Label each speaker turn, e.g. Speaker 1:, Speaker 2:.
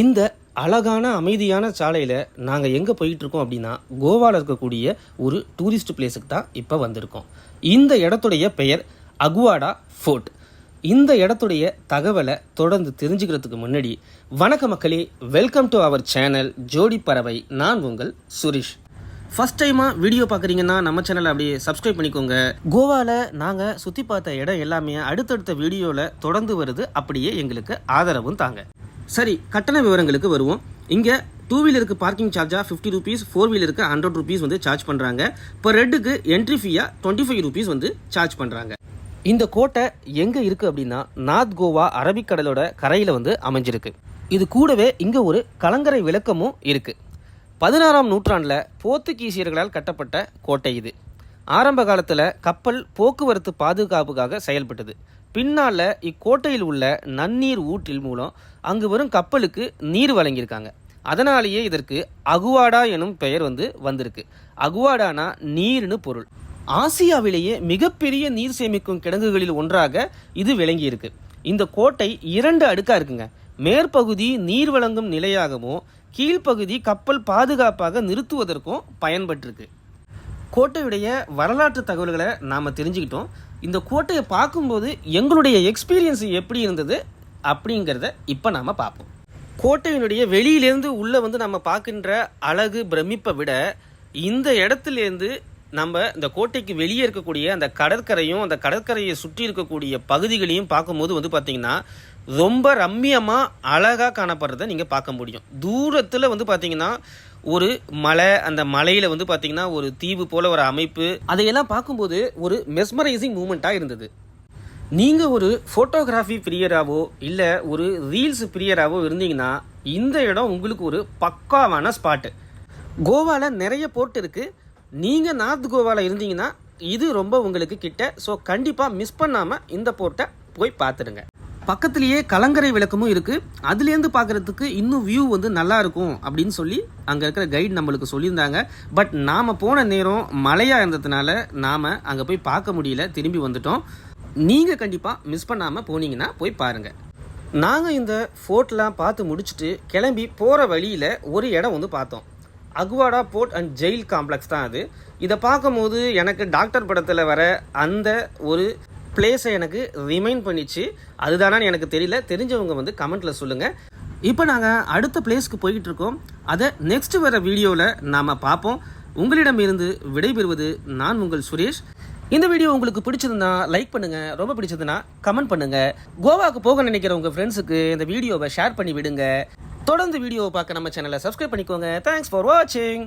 Speaker 1: இந்த அழகான அமைதியான சாலையில் நாங்கள் எங்கே போயிட்டுருக்கோம் அப்படின்னா கோவாவில் இருக்கக்கூடிய ஒரு டூரிஸ்ட் பிளேஸுக்கு தான் இப்போ வந்திருக்கோம். இந்த இடத்துடைய பெயர் அகுவாடா ஃபோர்ட். இந்த இடத்துடைய தகவலை தொடர்ந்து தெரிஞ்சுக்கிறதுக்கு முன்னாடி வணக்க மக்களே வெல்கம் டு அவர் சேனல் ஜோடி பறவை. நான் உங்கள் சுரேஷ். ஃபஸ்ட் டைமாக வீடியோ பார்க்குறீங்கன்னா நம்ம சேனலை அப்படியே சப்ஸ்கிரைப் பண்ணிக்கோங்க. கோவாவில் நாங்கள் சுற்றி பார்த்த இடம் எல்லாமே அடுத்தடுத்த வீடியோவில் தொடர்ந்து வருது. அப்படியே எங்களுக்கு ஆதரவும் தாங்க. சரி கட்டண விவரங்களுக்கு வருவோம். இங்கே டூ வீலருக்கு பார்க்கிங் சார்ஜாக ஃபிஃப்டி ருபீஸ் ஃபோர் வீலருக்கு ஹண்ட்ரட் ருபீஸ் வந்து சார்ஜ் பண்ணுறாங்க இப்போ ரெட்டுக்கு என்ட்ரி ஃபீயாக டுவெண்ட்டி ஃபைவ் ருபீஸ் வந்து சார்ஜ் பண்ணுறாங்க இந்த கோட்டை எங்கே இருக்குது அப்படின்னா நார்த் கோவா அரபிக்கடலோட கரையில் வந்து அமைஞ்சிருக்கு. இது கூடவே இங்கே ஒரு கலங்கரை விளக்கமும் இருக்குது பதினாறாம் நூற்றாண்டில் போர்த்துகீசியர்களால் கட்டப்பட்ட கோட்டை இது. ஆரம்ப காலத்தில் கப்பல் போக்குவரத்து பாதுகாப்புக்காக செயல்பட்டது. பின்னால் இக்கோட்டையில் உள்ள நன்னீர் ஊற்றில் மூலம் அங்கு வரும் கப்பலுக்கு நீர் வழங்கியிருக்காங்க. அதனாலேயே இதற்கு அகுவாடா எனும் பெயர் வந்து வந்திருக்கு. அகுவாடானா நீர்னு பொருள். ஆசியாவிலேயே மிகப்பெரிய நீர் சேமிக்கும் கிடங்குகளில் ஒன்றாக இது விளங்கியிருக்கு. இந்த கோட்டை இரண்டு அடுக்காக இருக்குங்க. மேற்பகுதி நீர் வழங்கும் நிலையாகவும் கீழ்ப்பகுதி கப்பல் பாதுகாப்பாக நிறுத்துவதற்கும் பயன்பட்டிருக்கு. கோட்டையுடைய வரலாற்று தகவல்களை நாம் தெரிஞ்சுக்கிட்டோம். இந்த கோட்டையை பார்க்கும்போது எங்களுடைய எக்ஸ்பீரியன்ஸ் எப்படி இருந்தது அப்படிங்கிறத இப்போ நாம் பார்ப்போம். கோட்டையினுடைய வெளியிலேருந்து உள்ளே வந்து நம்ம பார்க்கின்ற அழகு பிரமிப்பை விட இந்த இடத்துலேருந்து நம்ம இந்த கோட்டைக்கு வெளியே இருக்கக்கூடிய அந்த கடற்கரையும் அந்த கடற்கரையை சுற்றி இருக்கக்கூடிய பகுதிகளையும் பார்க்கும்போது வந்து பார்த்திங்கன்னா ரொம்ப ரம்மியமாக அழகாக காணப்படுறதை நீங்கள் பார்க்க முடியும். தூரத்தில் வந்து பார்த்திங்கன்னா ஒரு மலை அந்த மலையில் வந்து பார்த்திங்கன்னா ஒரு தீவு போல ஒரு அமைப்பு. அதையெல்லாம் பார்க்கும்போது ஒரு மெஸ்மரைசிங் மூமெண்ட்டாக இருந்தது. நீங்கள் ஒரு ஃபோட்டோகிராஃபி பிரியராகவோ இல்லை ஒரு ரீல்ஸ் பிரியராகவோ இருந்தீங்கன்னா இந்த இடம் உங்களுக்கு ஒரு பக்காவான ஸ்பாட்டு கோவாவில் நிறைய போர்ட் இருக்குது நீங்கள் நார்த் கோவாவில் இருந்தீங்கன்னா இது ரொம்ப உங்களுக்கு கிட்ட. ஸோ கண்டிப்பாக மிஸ் பண்ணாமல் இந்த போர்ட்டை போய் பார்த்துடுங்க. பக்கத்துலேயே கலங்கரை விளக்கமும் இருக்குது அதுலேருந்து பார்க்குறதுக்கு இன்னும் வியூ வந்து நல்லா இருக்கும் அப்படின்னு சொல்லி அங்கே இருக்கிற கைடு நம்மளுக்கு சொல்லியிருந்தாங்க. பட் நாம் போன நேரம் மழையாக இருந்ததுனால நாம் அங்கே போய் பார்க்க முடியல. திரும்பி வந்துட்டோம். நீங்கள் கண்டிப்பாக மிஸ் பண்ணாமல் போனீங்கன்னா போய் பாருங்கள் நாங்கள் இந்த ஃபோர்ட்லாம் பார்த்து முடிச்சுட்டு கிளம்பி போகிற வழியில் ஒரு இடம் வந்து பார்த்தோம். Aguada fort and jail complex தான் அது. இதை பார்க்கும்போது எனக்கு டாக்டர் படத்தில் வர அந்த ஒரு பிளேஸை எனக்கு ரிமைண்ட் பண்ணிச்சு. அதுதானான்னு எனக்கு தெரியல. தெரிஞ்சவங்க வந்து கமெண்ட்டில் சொல்லுங்கள் இப்போ நாங்கள் அடுத்த பிளேஸ்க்கு போய்கிட்டு இருக்கோம். அதை நெக்ஸ்ட் வர வீடியோவில் நாம் பார்ப்போம். உங்களிடமிருந்து விடைபெறுவது நான் உங்கள் சுரேஷ். இந்த வீடியோ உங்களுக்கு பிடிச்சதுன்னா லைக் பண்ணுங்க. ரொம்ப பிடிச்சதுன்னா கமெண்ட் பண்ணுங்க. கோவாக்கு போக நினைக்கிற உங்க ஃப்ரெண்ட்ஸுக்கு இந்த வீடியோவை ஷேர் பண்ணி விடுங்க தொடர்ந்து வீடியோவை பார்க்க நம்ம சேனலை சப்ஸ்கிரைப் பண்ணிக்கோங்க. தேங்க்ஸ் ஃபார் வாட்சிங்